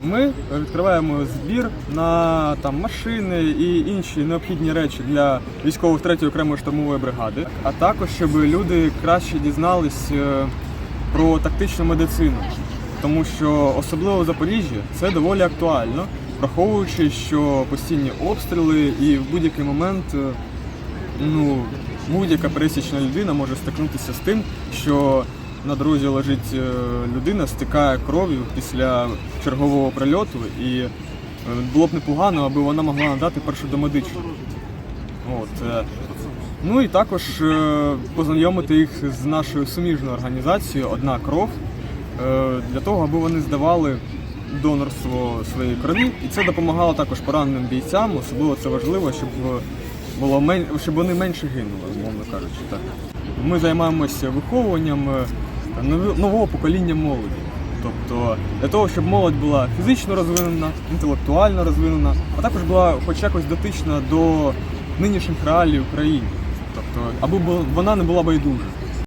Ми відкриваємо збір на там машини і інші необхідні речі для військових 3-ї окремої штурмової бригади, а також щоб люди краще дізнались е, про тактичну медицину, тому що особливо в Запоріжжі це доволі актуально, враховуючи, що постійні обстріли і в будь-який момент е, ну, будь-яка пересічна людина може стикнутися з тим, що на дорозі лежить е, людина, стикає кров'ю після чергового прильоту, і е, було б непогано, аби вона могла надати першу домедичну. От. е, Ну і також познайомити їх з нашою суміжною організацією Одна кров для того, аби вони здавали донорство своєї крові. І це допомагало також пораненим бійцям, особливо це важливо, щоб було мен... щоб вони менше гинули, умовно кажучи. Так. Ми займаємося виховуванням нового покоління молоді. Тобто для того, щоб молодь була фізично розвинена, інтелектуально розвинена, а також була хоч якось дотична до нинішніх реалій України. Тобто, аби вона не була байдужа.